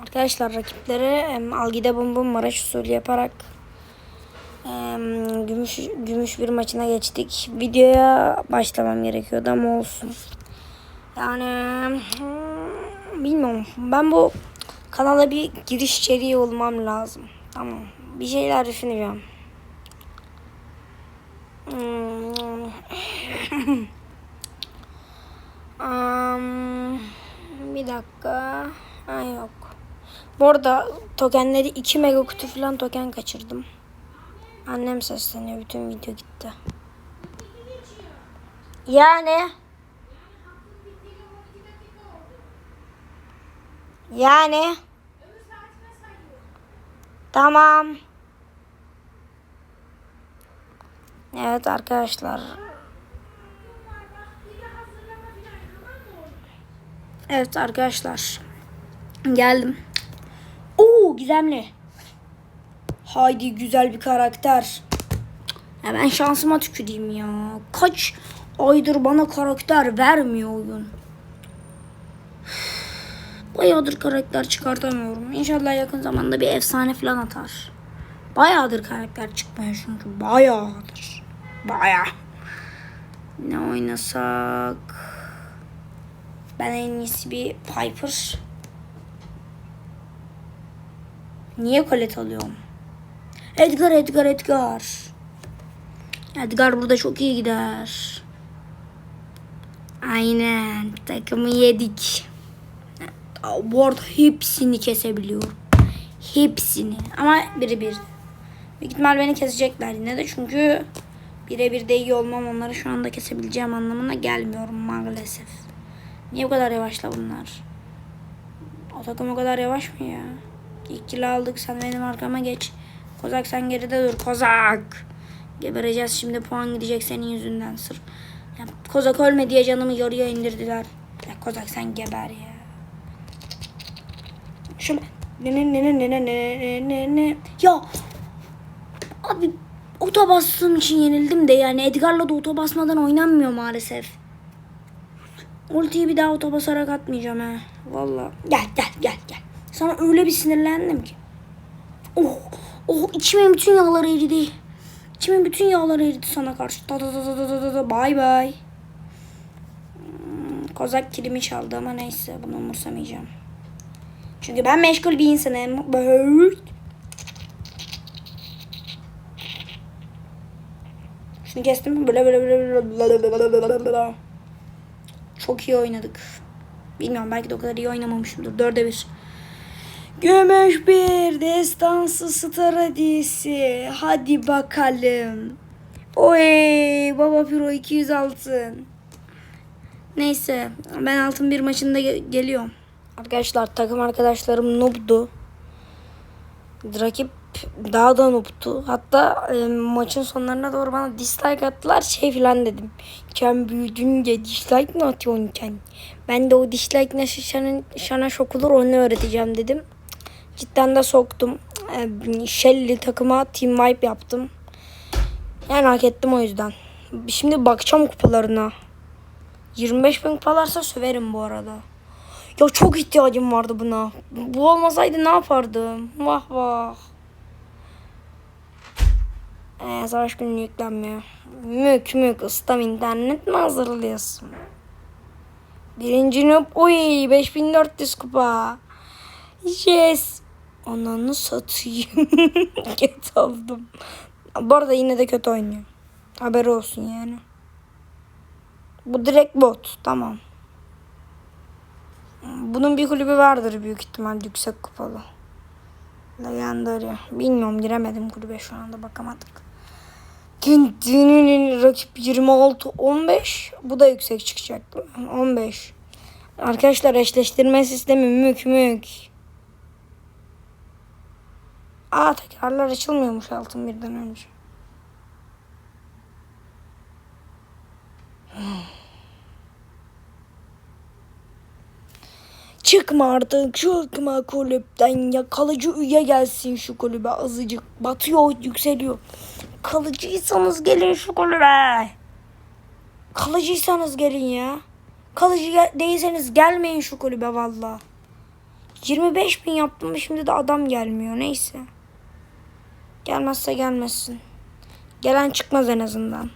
Arkadaşlar rakiplere em, Algide Bum Bum Maraş usulü yaparak gümüş gümüş bir maçına geçtik. Videoya başlamam gerekiyordu ama olsun. Yani hmm, bilmiyorum. Ben bu kanala bir giriş içeriği olmam lazım. Tamam. Bir şeyler düşüneceğim. Hmm. Am, bir dakika. Ha yok. Bu arada tokenleri 2 mega kutu falan token kaçırdım. Annem sesleniyor. Bütün video gitti. Yani Yani Tamam. Evet arkadaşlar. Evet arkadaşlar. Geldim. Oo gizemli. Haydi güzel bir karakter. Ya ben şansıma tüküreyim ya. Kaç aydır bana karakter vermiyor oyun. Bayağıdır karakter çıkartamıyorum. İnşallah yakın zamanda bir efsane falan atar. Bayağıdır karakter çıkmıyor çünkü. Bayağıdır. Bayağı. Ne oynasak? Ben en iyisi bir Piper. Niye kolet alıyorum? Edgar, Edgar, Edgar. Edgar burada çok iyi gider. Aynen. Takımı yedik. Bu arada hepsini kesebiliyorum. Hepsini. Ama biri bir. Büyük ihtimal beni kesecekler yine de çünkü birebir de iyi olmam onları şu anda kesebileceğim anlamına gelmiyorum maalesef. Niye bu kadar yavaşla bunlar? O takım o kadar yavaş mı ya? İlk kilo aldık sen benim arkama geç. Kozak sen geride dur Kozak. Gebereceğiz şimdi puan gidecek senin yüzünden sırf. Ya, Kozak ölme diye canımı yarıya indirdiler. Ya Kozak sen geber ya. Şöyle ne ne ne ne ne ne ne ne ya abi ota için yenildim de yani Edgar'la da ota basmadan oynanmıyor maalesef. Ultiyi bir daha ota basarak atmayacağım ha. Valla. Gel gel gel gel. Sana öyle bir sinirlendim ki. Oh oh içimin bütün yağları eridi. İçimin bütün yağları eridi sana karşı. Da da da da da da da bye bye. Hmm, Kozak kilimi çaldı ama neyse bunu umursamayacağım. Çünkü ben meşgul bir insanım. Böyle. Şunu kestim? Böyle böyle böyle böyle. Çok iyi oynadık. Bilmiyorum belki de o kadar iyi oynamamışımdır. Dörde bir. Gümüş bir destansı star hadisi. Hadi bakalım. Oy baba piro 200 altın. Neyse ben altın bir maçında ge- geliyorum. Arkadaşlar takım arkadaşlarım noob'du. Rakip daha da noob'tu. Hatta e, maçın sonlarına doğru bana dislike attılar. Şey falan dedim. Sen büyüdünce dislike mi atıyorsun sen? Ben de o dislike nasıl sana, sana sokulur onu öğreteceğim dedim. Cidden de soktum. E, Shelly takıma team wipe yaptım. Yani hak ettim o yüzden. Şimdi bakacağım kupalarına. 25 bin kupalarsa söverim bu arada. Ya çok ihtiyacım vardı buna. Bu olmasaydı ne yapardım? Vah vah. Ee, savaş günü yüklenmiyor. Mük mük ıstam internet mi hazırlıyorsun? Birinci noob. Oy 5400 kupa. Yes. Ananı satayım. kötü oldum. Bu arada yine de kötü oynuyor. Haberi olsun yani. Bu direkt bot. Tamam. Bunun bir kulübü vardır büyük ihtimal yüksek kupalı. Legendary. Bilmiyorum giremedim kulübe şu anda bakamadık. Dününün rakip 26 15. Bu da yüksek çıkacak değil mi? 15. Arkadaşlar eşleştirme sistemi mük mük. Aa tekrarlar açılmıyormuş altın birden önce. Çıkma artık çıkma kulüpten ya kalıcı üye gelsin şu kulübe azıcık batıyor yükseliyor. Kalıcıysanız gelin şu kulübe. Kalıcıysanız gelin ya. Kalıcı değilseniz gelmeyin şu kulübe valla. 25 bin yaptım şimdi de adam gelmiyor. Neyse. Gelmezse gelmesin. Gelen çıkmaz en azından.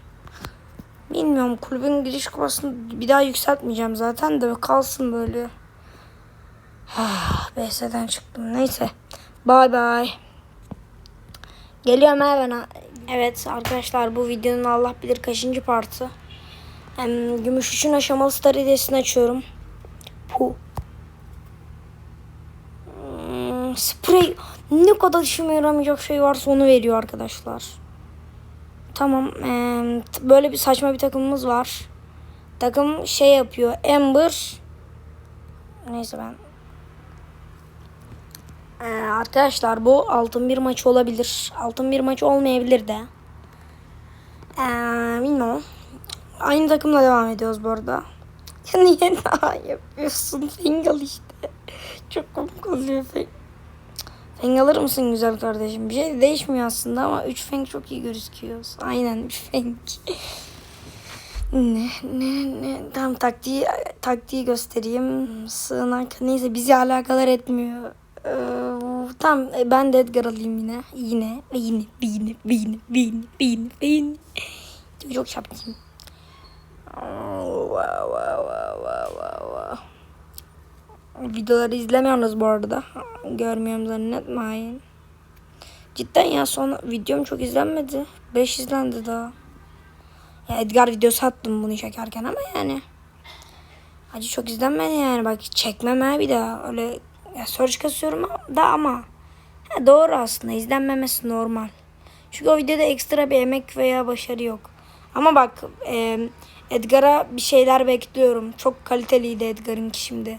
Bilmiyorum kulübün giriş kupasını bir daha yükseltmeyeceğim zaten de kalsın böyle. Ah, BS'den çıktım. Neyse. Bay bay. Geliyorum hemen. Evet arkadaşlar bu videonun Allah bilir kaçıncı partı. Hem gümüş üçün aşamalı star hediyesini açıyorum. Bu. Hmm, sprey ne kadar işime yaramayacak şey varsa onu veriyor arkadaşlar. Tamam. eee, t- böyle bir saçma bir takımımız var. Takım şey yapıyor. Amber. Neyse ben. Ee, arkadaşlar bu altın bir maç olabilir. Altın bir maç olmayabilir de. Ee, bilmiyorum. Aynı takımla devam ediyoruz bu arada. Niye daha yapıyorsun? Fengal işte. Çok komik oluyor Feng. Alır mısın güzel kardeşim? Bir şey değişmiyor aslında ama 3 Feng çok iyi gözüküyor. Aynen 3 Feng. ne ne ne tam taktiği taktiği göstereyim. Sığınak neyse bizi alakadar etmiyor. Ee, tamam e, ben de Edgar alayım yine. Yine yine yine yine yine yine yine. Çok şapkayım. Wow, wow, wow, wow, wow, wow. Videoları izlemiyorsunuz bu arada. Görmüyorum zannetmeyin. Cidden ya son videom çok izlenmedi. 5 izlendi daha. Ya Edgar videosu attım bunu çekerken ama yani. Acı çok izlenmedi yani. Bak çekmem ha bir daha. Öyle ya search kasıyorum da ama. Ha, doğru aslında izlenmemesi normal. Çünkü o videoda ekstra bir emek veya başarı yok. Ama bak e, Edgar'a bir şeyler bekliyorum. Çok kaliteliydi Edgar'ınki şimdi.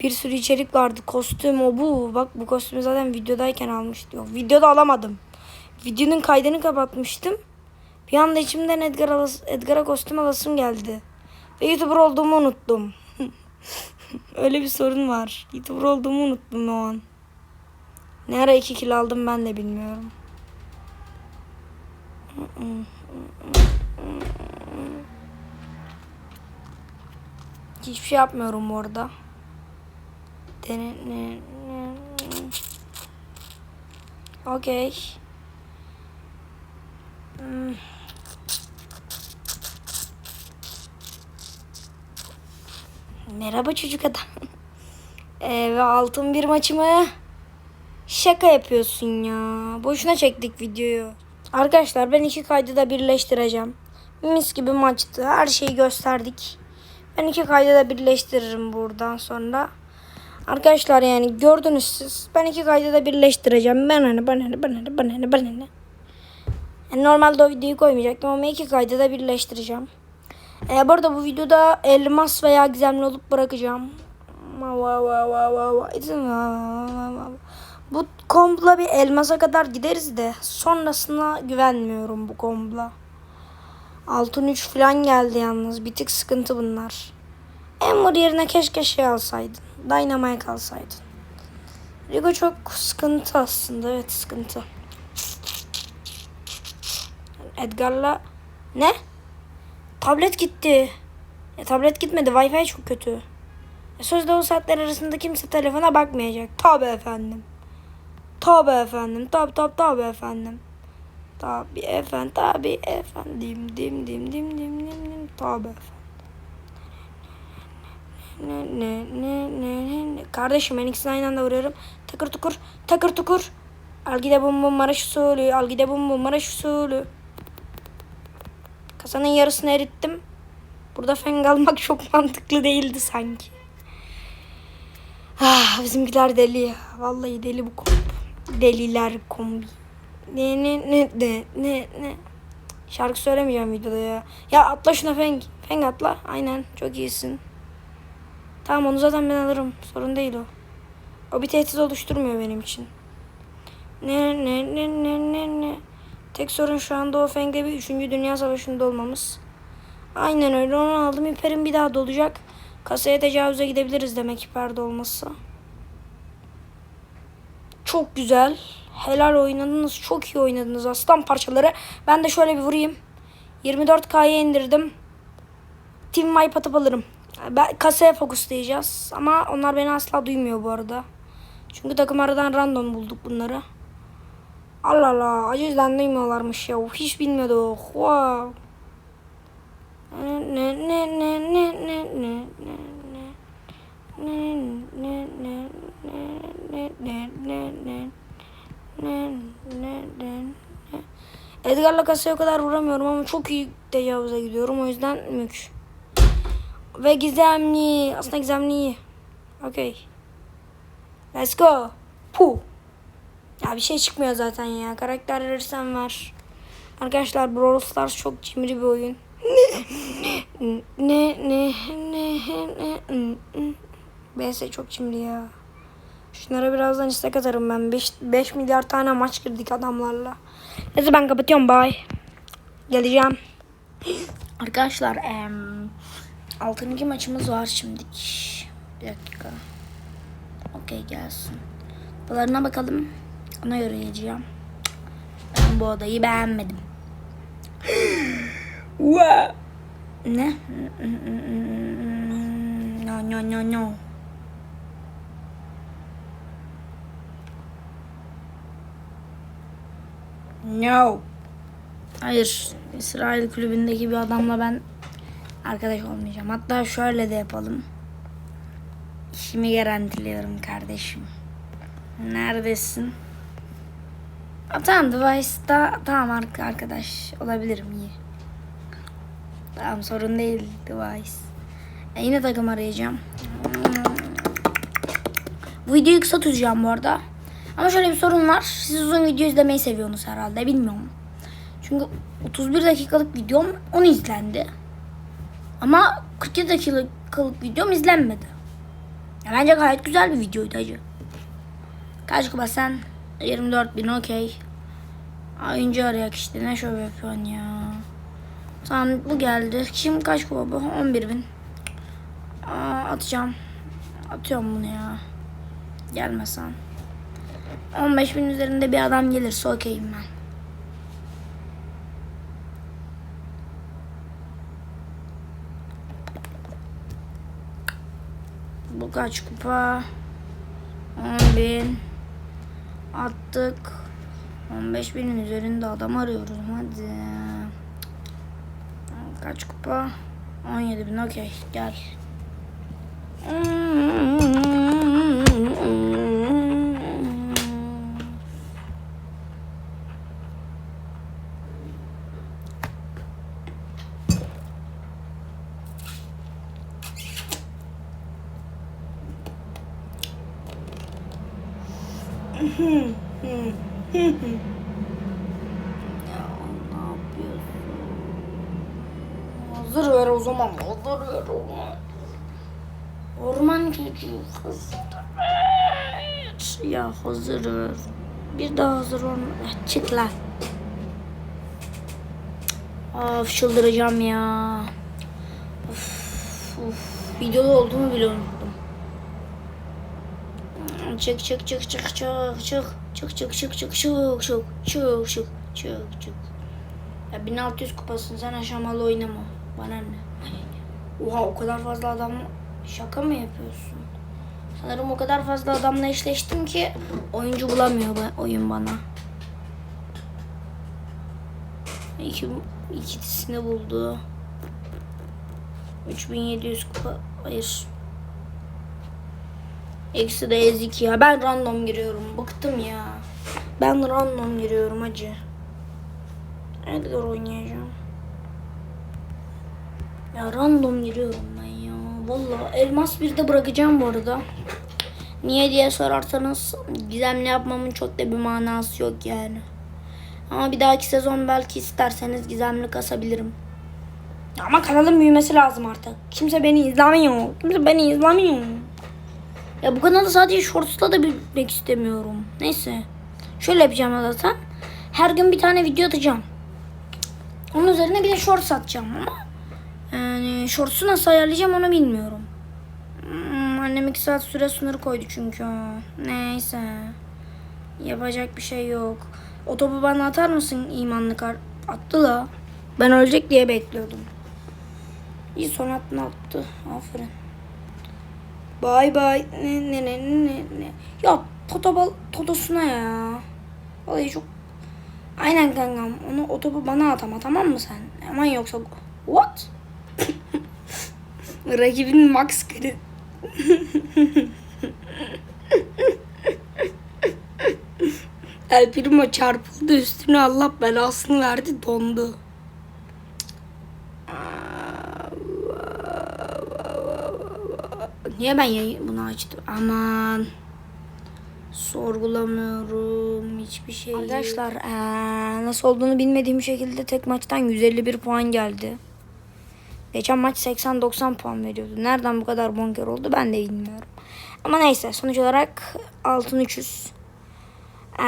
Bir sürü içerik vardı. Kostüm o bu. Bak bu kostümü zaten videodayken almıştım. Yok videoda alamadım. Videonun kaydını kapatmıştım. Bir anda içimden Edgar alas- Edgar'a kostüm alasım geldi. Ve YouTuber olduğumu unuttum. Öyle bir sorun var. YouTuber olduğumu unuttum o an. Ne ara 2 kilo aldım ben de bilmiyorum. Hiçbir şey yapmıyorum bu Okey. Hmm. Merhaba çocuk adam. Ee, ve altın bir maçımı şaka yapıyorsun ya. Boşuna çektik videoyu. Arkadaşlar ben iki kaydı da birleştireceğim. Mis gibi maçtı. Her şeyi gösterdik. Ben iki kaydı da birleştiririm buradan sonra. Arkadaşlar yani gördünüz siz. Ben iki kaydı da birleştireceğim. Ben hani ben hani ben hani ben hani ben hani. Yani normalde o videoyu koymayacaktım ama iki kaydı da birleştireceğim. Ee, bu arada bu videoda elmas veya gizemli olup bırakacağım. Bu kombla bir elmasa kadar gideriz de sonrasına güvenmiyorum bu kombla. Altın 3 falan geldi yalnız. Bir tık sıkıntı bunlar. Ember yerine keşke şey alsaydın. Dynamite alsaydın. Rigo çok sıkıntı aslında. Evet sıkıntı. Edgar'la ne? Tablet gitti. Ya, tablet gitmedi. Wi-Fi çok kötü. Ya, sözde o saatler arasında kimse telefona bakmayacak. Tabi efendim. Tabi efendim. Tabi tabi tabi efendim. Tabi efendim. Tabi efendim. Dim dim dim dim dim dim. Tabi efendim. Ne ne ne ne ne ne. Kardeşim ben ikisini aynı anda vuruyorum. Takır tukur. Takır tukur. Al gide bum bum maraş usulü. Al gide bum bum maraş usulü. Kasanın yarısını erittim. Burada feng almak çok mantıklı değildi sanki. Ah, bizimkiler deli ya. Vallahi deli bu kombi. Deliler kombi. Ne ne ne ne ne ne. Şarkı söylemeyeceğim videoda ya. Ya atla şuna Feng. Feng atla. Aynen çok iyisin. Tamam onu zaten ben alırım. Sorun değil o. O bir tehdit oluşturmuyor benim için. Ne ne ne ne ne ne. Tek sorun şu anda o Feng'le bir 3. Dünya Savaşı'nda olmamız. Aynen öyle onu aldım. İperim bir daha dolacak. Kasaya tecavüze gidebiliriz demek hiperde olması. Çok güzel. Helal oynadınız. Çok iyi oynadınız aslan parçaları. Ben de şöyle bir vurayım. 24K'ya indirdim. Team wipe atıp alırım. Ben kasaya fokuslayacağız. Ama onlar beni asla duymuyor bu arada. Çünkü takım aradan random bulduk bunları. Allah Allah. Acı izlenmiyorlarmış ya. Hiç bilmiyorduk. Wow. Ne ne ne ne ne ne ne ne ne ne ne ne ne ne ne ne ne Edgar'la kasaya o kadar vuramıyorum ama çok iyi tecavüze gidiyorum. O yüzden mük. Ve gizemli. Aslında gizemli iyi. Okey. Let's go. Pu. Ya bir şey çıkmıyor zaten ya. Karakter verirsen var. Arkadaşlar Brawl Stars çok cimri bir oyun. ne ne ne ne ne BS çok cimri ya. Şunlara birazdan istek atarım ben. 5, 5 milyar tane maç girdik adamlarla. Neyse ben kapatıyorum. Bye. Geleceğim. Arkadaşlar em, 6. maçımız var şimdi. Bir dakika. Okey gelsin. Kupalarına bakalım. Ona göre geleceğim. Ben bu odayı beğenmedim. Ne? No no no no. No. Hayır. İsrail kulübündeki bir adamla ben arkadaş olmayacağım. Hatta şöyle de yapalım. İşimi garantiliyorum kardeşim. Neredesin? Ha, tamam Device'da tamam ar- arkadaş olabilirim iyi. Tamam sorun değil Device. E, yine takım arayacağım. Bu videoyu kısa tutacağım bu arada. Ama şöyle bir sorun var. Siz uzun video izlemeyi seviyorsunuz herhalde bilmiyorum. Çünkü 31 dakikalık videom 10 izlendi. Ama 47 dakikalık videom izlenmedi. Ya bence gayet güzel bir videoydu hacı. Kaç kupa sen? 24 bin okey. Oyuncu arayak işte ne şöyle yapıyorsun ya. Tamam bu geldi. Kim kaç kupa bu? 11 bin. Aa, atacağım. Atıyorum bunu ya. Gelmesen. 15 bin üzerinde bir adam gelirse okeyim ben. Bu kaç kupa? 10 bin. Attık. 15 binin üzerinde adam arıyoruz. Hadi. Kaç kupa? 17 bin. Okey. Gel. Ya Hazır ver o zaman. Hazır ver o zaman. Orman çocuğu hazır ver. Ya hazır ver. Bir daha hazır olma. Eh, Çık lan. Of çıldıracağım ya. Of, of. Videoda olduğumu bile unuttum. Çık çık çık çık çık çık çık çık çık çık çık çık çık çık çık çık ya 1600 kupasın sen aşamalı oynama bana ne Oha o kadar fazla adam şaka mı yapıyorsun sanırım o kadar fazla adamla eşleştim ki oyuncu bulamıyor oyun bana İki, ikisini buldu 3700 kupa hayır Eksi de ezik ya. Ben random giriyorum. Bıktım ya. Ben random giriyorum acı. Edgar oynayacağım. Ya random giriyorum ben ya. Vallahi elmas bir de bırakacağım bu arada. Niye diye sorarsanız gizemli yapmamın çok da bir manası yok yani. Ama bir dahaki sezon belki isterseniz gizemli kasabilirim. Ama kanalın büyümesi lazım artık. Kimse beni izlemiyor. Kimse beni izlemiyor. Ya bu kanalı sadece shorts'la da büyütmek istemiyorum. Neyse. Şöyle yapacağım zaten. Her gün bir tane video atacağım. Onun üzerine bir de shorts atacağım ama yani shorts'u nasıl ayarlayacağım onu bilmiyorum. Hmm, annem iki saat süre sınırı koydu çünkü. Neyse. Yapacak bir şey yok. O topu bana atar mısın imanlı kar? Attı la. Ben ölecek diye bekliyordum. İyi son attın attı. Aferin. Bay bay. Ne ne ne ne ne. Ya Toto bal Totosuna ya. Vallahi çok Aynen kankam. Onu o topu bana at ama tamam mı sen? Aman yoksa what? Rakibin max kri El Primo çarpıldı üstüne Allah belasını verdi dondu. Niye ben bunu açtım? Aman. Sorgulamıyorum hiçbir şey. Arkadaşlar eee, nasıl olduğunu bilmediğim şekilde tek maçtan 151 puan geldi. Geçen maç 80-90 puan veriyordu. Nereden bu kadar bonker oldu ben de bilmiyorum. Ama neyse sonuç olarak altın 300. Eee,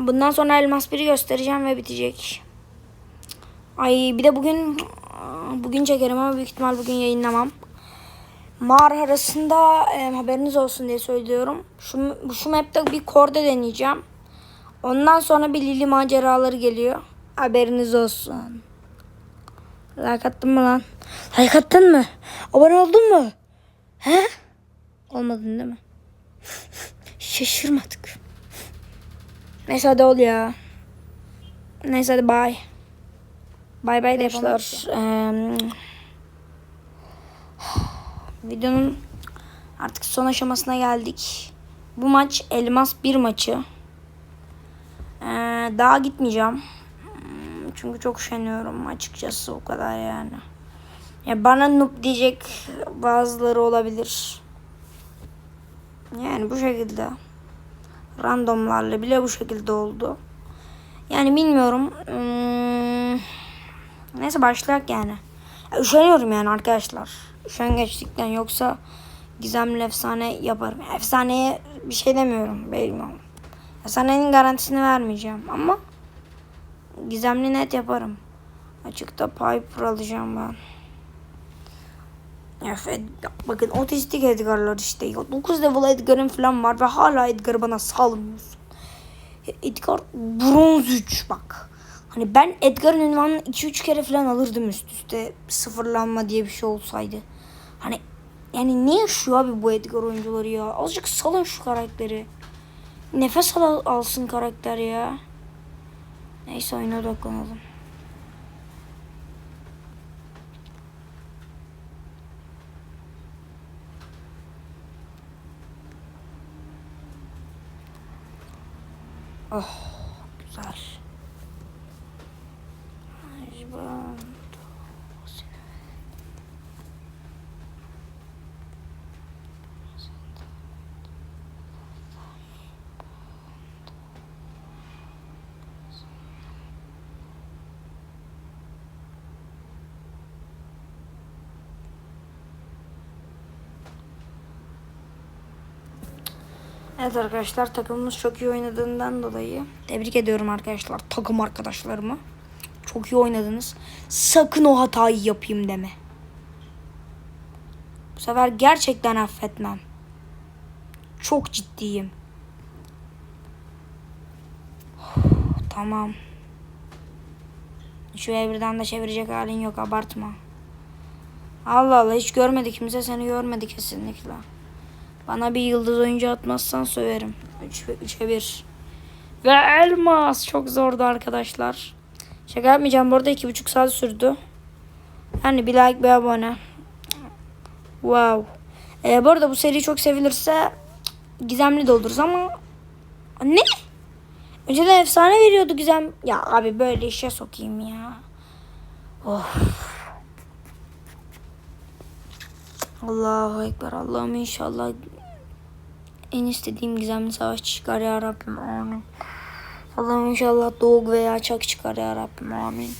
bundan sonra elmas 1'i göstereceğim ve bitecek. Ay bir de bugün bugün çekerim ama büyük ihtimal bugün yayınlamam. Mağara arasında e, haberiniz olsun diye söylüyorum. Şu, şu map'te bir korde deneyeceğim. Ondan sonra bir Lili maceraları geliyor. Haberiniz olsun. Like attın mı lan? Like attın mı? Abone oldun mu? He? Olmadın değil mi? Şaşırmadık. Neyse hadi ol ya. Neyse hadi bye. Bye bye Arkadaşlar. eee, videonun artık son aşamasına geldik. Bu maç elmas bir maçı. Ee, daha gitmeyeceğim. Çünkü çok üşeniyorum açıkçası o kadar yani. Ya bana noob diyecek bazıları olabilir. Yani bu şekilde. Randomlarla bile bu şekilde oldu. Yani bilmiyorum. Hmm, Neyse başlayak yani. Ya, üşeniyorum yani arkadaşlar. Üşengeçlikten yoksa gizemli efsane yaparım. Efsaneye bir şey demiyorum. Bilmiyorum. Efsanenin garantisini vermeyeceğim ama gizemli net yaparım. Açıkta Piper alacağım ben. Ed- bakın otistik Edgar'lar işte. 9 level Edgar'ın falan var ve hala Edgar'ı bana salmıyorsun. Edgar bronz 3 bak. Hani ben Edgar'ın ünvanını 2-3 kere falan alırdım üst üste sıfırlanma diye bir şey olsaydı. Hani yani ne yaşıyor abi bu Edgar oyuncuları ya? Azıcık salın şu karakteri. Nefes al alsın karakter ya. Neyse oyuna odaklanalım. Oh güzel. Acaba- Evet arkadaşlar takımımız çok iyi oynadığından dolayı tebrik ediyorum arkadaşlar takım arkadaşlarımı. Çok iyi oynadınız. Sakın o hatayı yapayım deme. Bu sefer gerçekten affetmem. Çok ciddiyim. tamam. Şu evreden de çevirecek halin yok abartma. Allah Allah hiç görmedi kimse seni görmedi kesinlikle. Bana bir yıldız oyuncu atmazsan söverim. 3 3'e 1. Ve elmas çok zordu arkadaşlar. Şaka yapmayacağım bu arada 2,5 saat sürdü. Yani bir like bir abone. Wow. Ee, bu arada bu seri çok sevilirse gizemli de oluruz ama ne? Önceden efsane veriyordu gizem. Ya abi böyle işe sokayım ya. Of. Allahu Ekber. Allah'ım inşallah en istediğim gizemli savaş çıkar ya Rabbim. Amin. Allah'ım inşallah Doğuk veya Çak çıkar ya Rabbim. Amin.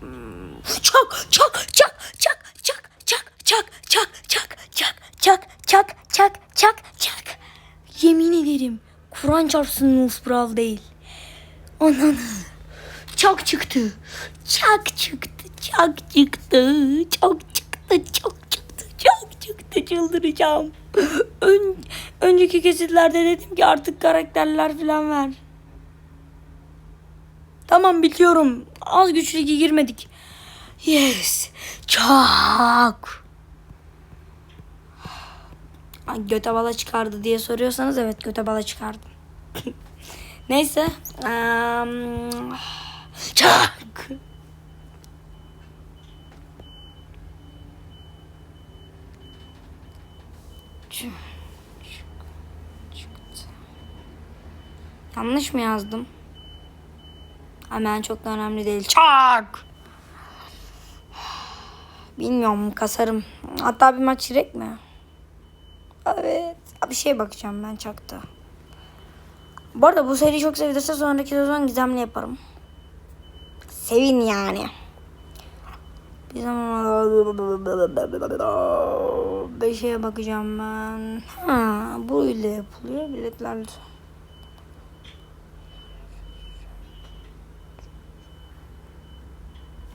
Hmm. Çak, çak, çak, çak, çak, çak, çak, çak, çak, çak, çak, çak, çak, çak, çak. Yemin ederim. Kur'an çarpsın Nus Brawl değil. Ananı. Çak çıktı. Çak çıktı. Çak çıktı. Çok çıktı. Çok çıktı. Çok çıktı. Çıldıracağım. Ön, önceki kesitlerde dedim ki artık karakterler falan ver. Tamam biliyorum. Az güçlü ligi girmedik. Yes. Ay, Göte bala çıkardı diye soruyorsanız evet göte bala çıkardım. Neyse. Eee, çak. Çı- çık- çıktı. Yanlış mı yazdım? Hemen çok da önemli değil. Çak. Bilmiyorum kasarım. Hatta bir maç direkt mi? Evet. Bir şeye bakacağım ben çakta. Bu arada bu seriyi çok sevilirse sonraki sezon gizemli yaparım. Sevin yani. Bir zaman bir şeye bakacağım ben. Ha, bu ile yapılıyor biletlerle.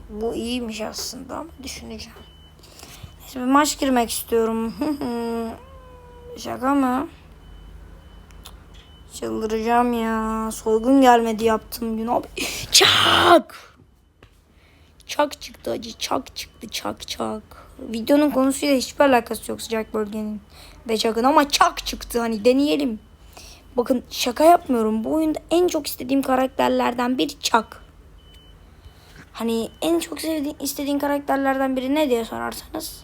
Bu iyiymiş aslında ama düşüneceğim. Neyse bir maç girmek istiyorum. Şaka mı? Çıldıracağım ya. Soygun gelmedi yaptım gün abi. Çak! Çak çıktı acı. Çak çıktı. Çak çak. Videonun konusuyla hiçbir alakası yok sıcak bölgenin ve çakın ama çak çıktı. Hani deneyelim. Bakın şaka yapmıyorum. Bu oyunda en çok istediğim karakterlerden biri Çak. Hani en çok sevdiğin, istediğin karakterlerden biri ne diye sorarsanız.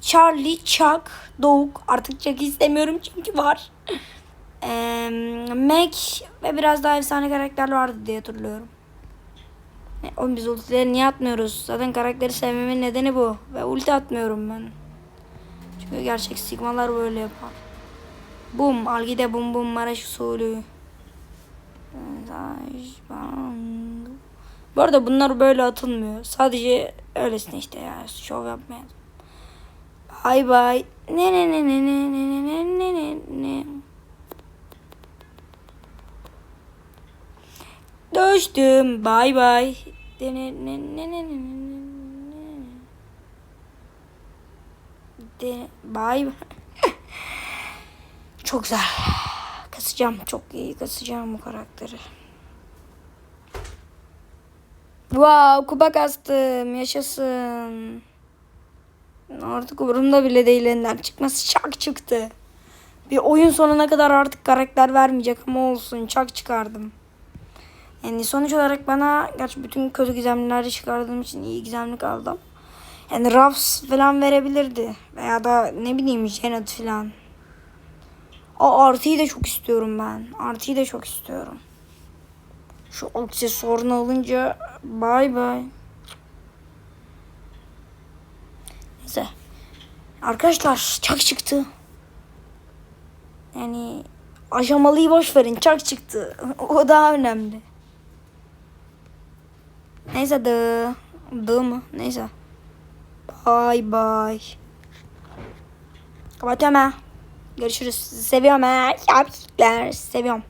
Charlie, Chuck, Doğuk. Artık Chuck istemiyorum çünkü var. Eee Mac ve biraz daha efsane karakterler vardı diye hatırlıyorum. E, Oğlum biz ultileri niye atmıyoruz? Zaten karakteri sevmemin nedeni bu. Ve ulti atmıyorum ben. Çünkü gerçek sigmalar böyle yapar. Bum. Algide bum bum Maraş usulü. Bu arada bunlar böyle atılmıyor. Sadece öylesine işte ya. Şov yapmaya. Bay bay. Ne ne ne ne ne ne ne ne ne ne. Düştüm. Bay bay. Bay bay. Çok güzel. Kasacağım. Çok iyi kasacağım bu karakteri. Wow, kupa kastım. Yaşasın. Artık umurumda bile değil elinden çıkması çak çıktı. Bir oyun sonuna kadar artık karakter vermeyecek ama olsun çak çıkardım. Yani sonuç olarak bana gerçi bütün kötü gizemlileri çıkardığım için iyi gizemlik aldım. Yani Ruffs falan verebilirdi. Veya da ne bileyim Janet falan. O artıyı da çok istiyorum ben. Artıyı da çok istiyorum. Şu aksesuarını alınca bay bay. Neyse. Arkadaşlar çak çıktı. Yani aşamalıyı boş verin çak çıktı. O daha önemli. Neyse dı. Dı mı? Neyse. Bay bay. Kapatıyorum ha. Görüşürüz. Seviyorum ha. Yapışıklar. Seviyorum.